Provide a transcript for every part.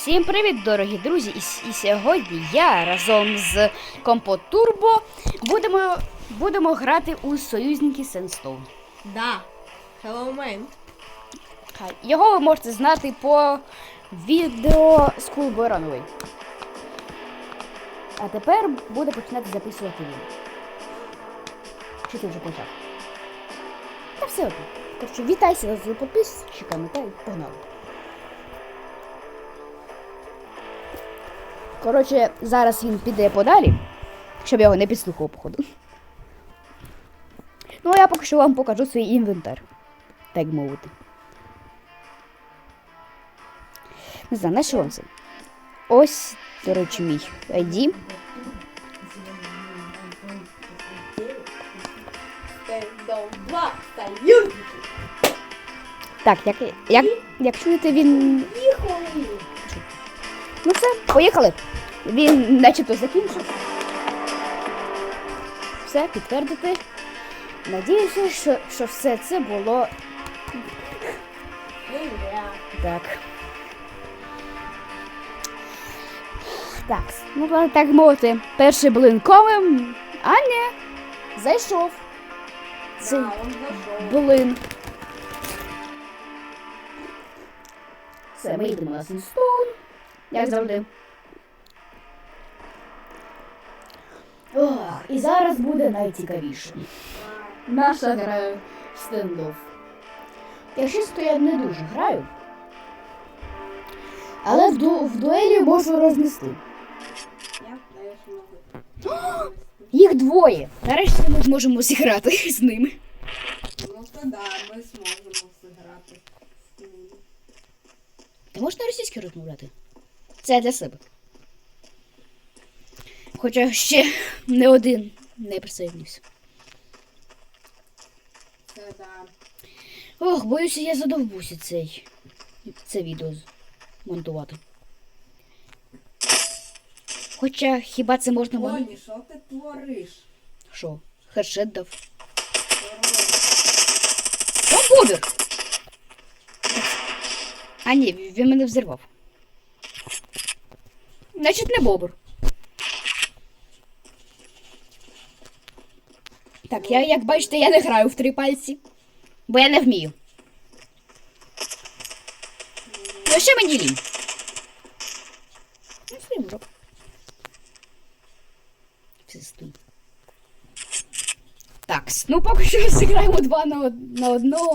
Всім привіт, дорогі друзі! І, і сьогодні я разом з Компот Турбо будемо, будемо грати у союзники Сенстоун. Да. Hello, man. Його ви можете знати по відео Schoolboy Runaway. А тепер буде починати записувати він. Чи ти вже почав? Та все одно. Так що вітайся з підписчиками та погнали. Коротше, зараз він піде подалі, щоб я його не підслухав, походу. Ну, а я поки що вам покажу свій інвентар. Так мовити. Не знаю, на що це? Ось, до речі, мій ID. Так, як, як, як чуєте, він. Ну все, поїхали. Він начебто закінчив. Все, підтвердити. Надіюся, що, що все це було так. Так, ну так мовити, перший блинковим, а ні, зайшов. Да, блин. Все, ми їдемо на Сінстоун. Як завжди. Ох, і зараз буде найцікавіше. Наша гра в стендофф. Якщо чесно, я не дуже граю. Але в, ду- в дуелі можу рознести. Я. Їх двоє. Нарешті ми зможемо зіграти з ними. Ну то да, ми зможемо зіграти з ними. Ти можеш на російській розмовляти? Це для себе. Хоча ще не один не присоединився. Ох, боюся, я задовбуся цей, це відео з- монтувати. Хоча хіба це можна мон... Тоні, що ти твориш? Що? Хедшет дав. О, бобер! А ні, він мене взірвав. Значить, не бобер. Так, я, як бачите, я не граю в три пальці, бо я не вмію. Ну, ще мені лінь. Ну, вже. Так, ну поки що зіграємо два на, на одного.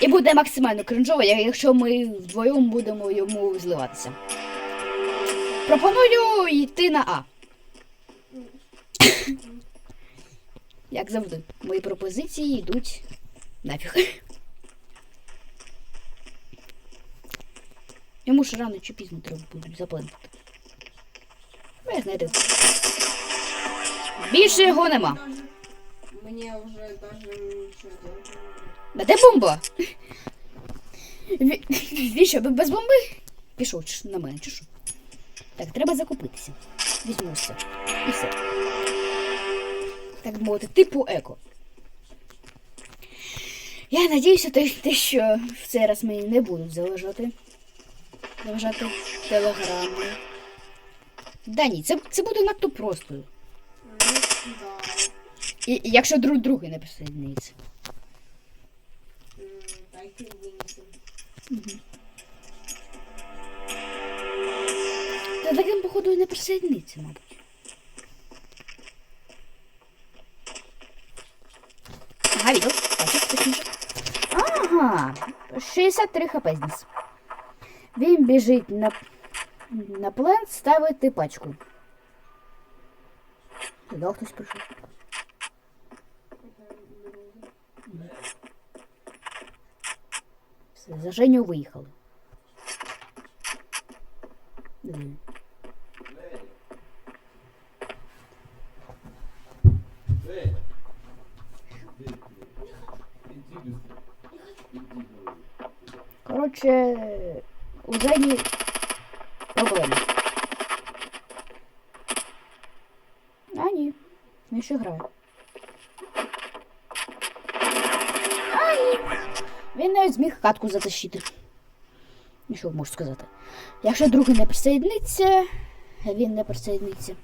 І буде максимально кринжово, якщо ми вдвоєм будемо йому зливатися. Пропоную йти на А. Як завжди, мої пропозиції йдуть нафіг. Йому ж рано чи пізно треба буде заплентати. Ви знаєте. Більше його нема. Мені вже даже нічого де бомба? Ві- Він що, без бомби? Пішов на мене, чи що? Так, треба закупитися. Візьму все. І все. Так мовити, типу еко. Я надіюся, те, що в цей раз мені не будуть заважати. Заважати телеграми. Да ні, це, це буде надто просто. І, і якщо друг другий не присоединиться. М, таким, походу, і не присоединиться, мабуть. Ага, відео. Ага. 63 хп зніс. Він біжить на, на плент ставити пачку. Туди хтось прийшов. Все, за Женю виїхали. Блін. Коротше, у Жені проблеми. А ні, він ще грає. А ні. Він навіть зміг катку затащити. Ну, Що можу сказати? Якщо другий не присоєдниться, він не присоєдниться.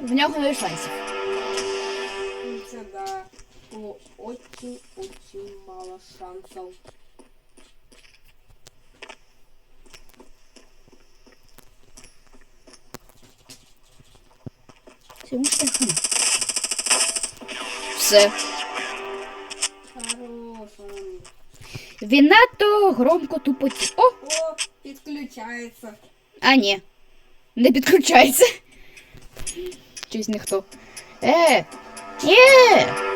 В нього не шансів. Це да. Було очень-очень мало шансов. Все. Хорош, он. Він надто громко тупотів. О! О, підключається. А, ні. Не підключається. Щось ніхто. Е! Е,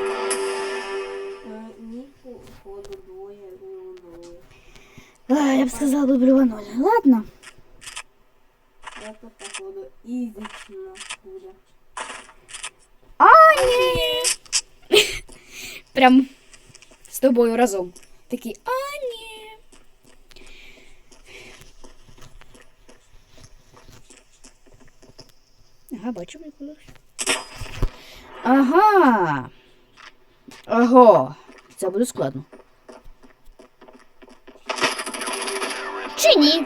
А, я б сказала би блюванули. Ладно. Это, походу, ізічно. А, ні! Прям з тобою разом. Такий, а, ні. Ага, бачу якусь. Ага. Ого. Це буде складно. Чи ні?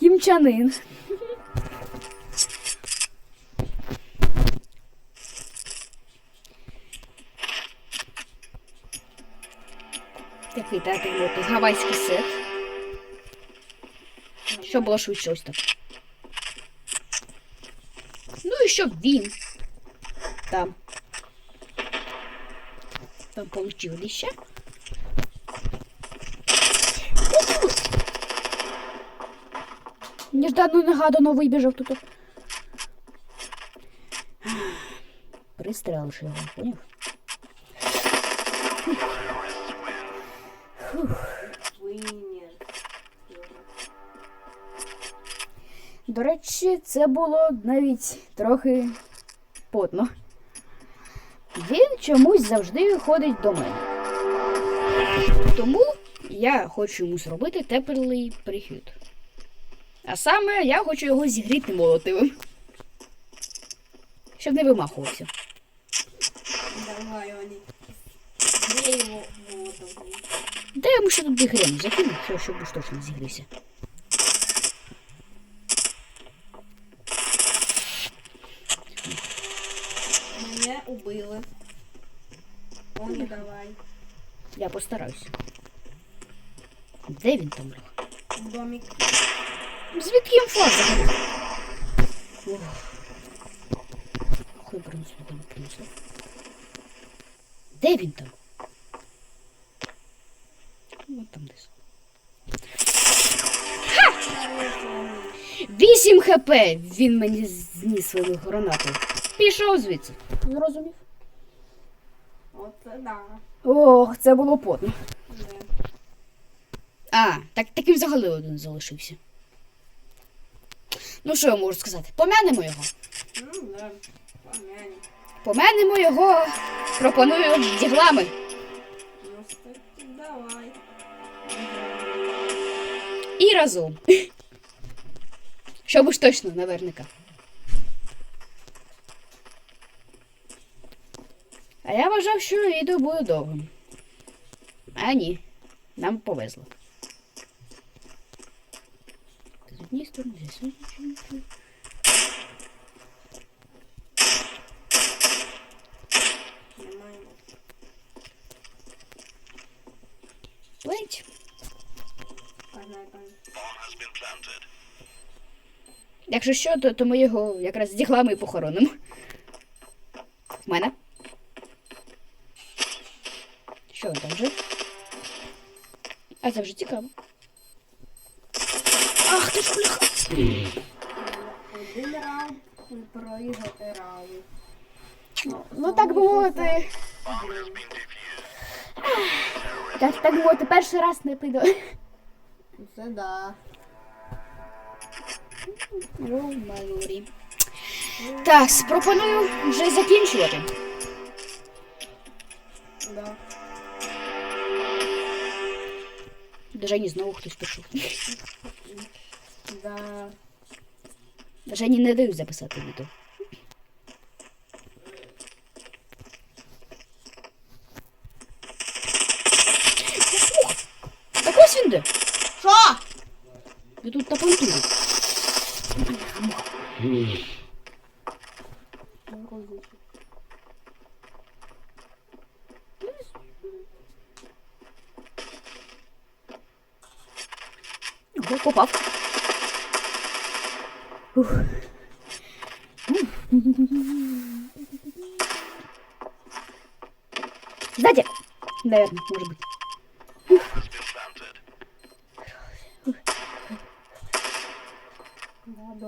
Кімчанин. Такий такий от гавайський сет. Щоб було швидше ось так. Ну і щоб він там. Там получив ліща. Нежданно негадано вибіжав тут. Пристрелиш його, поняв? До речі, це було навіть трохи потно. Він чомусь завжди ходить до мене. Тому я хочу йому зробити теплий прихід. А саме я хочу його зігріти молотивом. Щоб не вимахувався. Давай, Они. Где его молотов? Та я йому ще тут хрен закину, що- щоб уж точно зігрівся. Мене убили. Они, давай. Я постараюся. Де він там ліг? В домик. Звідки взагалі? Ох. Хуй принесло, там принесло. Де він там? Ну, там десь. Ха! Вісім хп він мені зніс свою гранату. Пішов звідси. Зрозумів. Оце да. Ох, це було потно. А, так таким взагалі один залишився. Ну, що я можу сказати? Помянемо його. Ну да. Помянем. Помянемо його. Пропоную діглами. Ну, давай. І разом. Щоб уж точно наверняка. А я вважав, що відео буде довгим. А ні, нам повезло. З однієї сторони, з іншої. Снимаем. Ледь. Погнали, погнали. Якщо що, то, то ми його якраз з діглами і похоронимо. В мене. Що там жив? А це вже цікаво. Ах ти ж бляха! Один раунд проіграти раунд. Ну так би мовити. Так, так би мовити, перший раз не піду. Це да. Малорі. Так, пропоную вже закінчувати. Да. До Жені знову хтось пішов. Да. Даже не надаю записати відео. Так ось він де. Що? Я тут тапантую. Попав. Ух. Сзади. Наверное, может быть.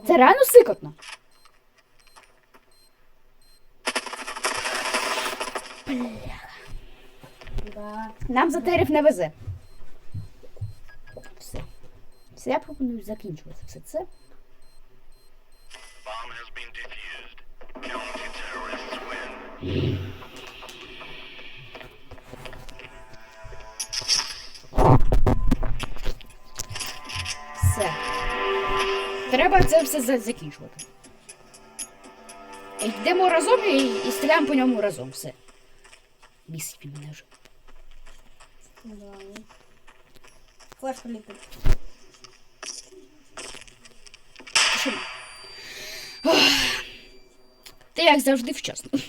Це реально сикотно. Да. Нам затерів не везе. Все. Все, я пропоную закінчувати все це. Все. Треба це все закінчувати. Йдемо разом і, і стріляємо по ньому разом. Все. Бісить він мене вже. Да. Флешка ліпить. Ти як завжди вчасно.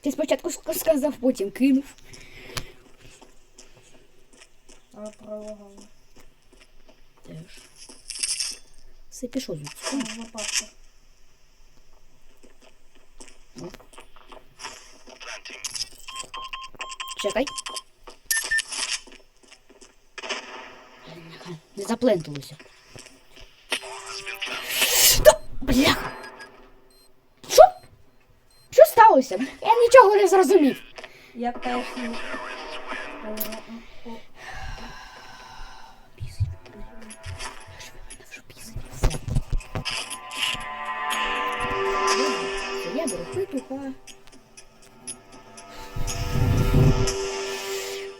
Ти спочатку сказав, потім кинув. А пролагала. Теж. Все пішов звідси. Лопатка. Чекай. Не запленталося. Що? Я нічого не зрозумів. Я теж не... Я беру петуха.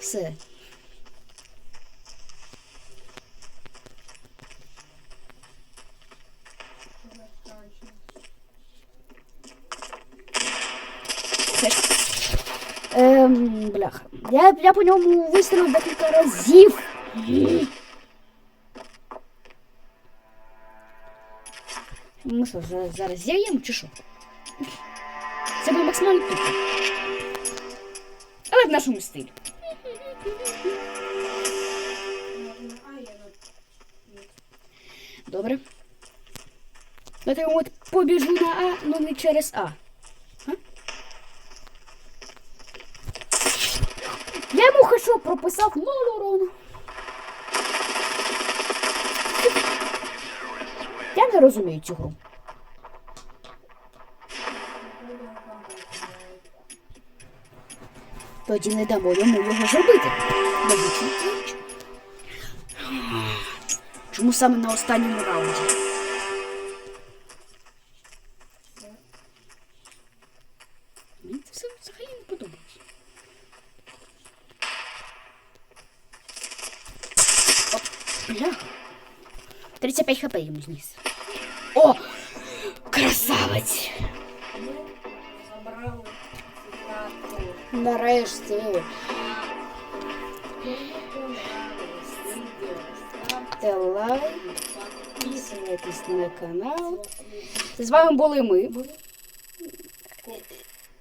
Все. Ем, бляха. Я, я по ньому вистрілив декілька разів. Ми що, за- зараз з'явимо чи що? Це буде максимально тупо. Але в нашому стилі. Добре. Я так от побіжу на А, ну не через. А? Я йому хорошо прописав нуль урону. Я не розумію цю гру. Тоді не дамо йому його зробити. Чому саме на останньому раунді? Мені це все взагалі не подобається. Оп, бляха. 35 хп йому зніс. О! Красавець! Забрали. Нарешті. Ставте лайк, підписуйтесь на канал. З вами були ми.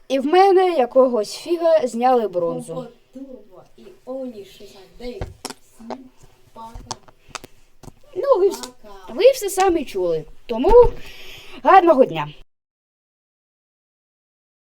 І в мене якогось фіга зняли бронзу. Турбо і Оні 69. Пока. Ну, ви, Пока. Ви все самі чули. Тому гарного дня.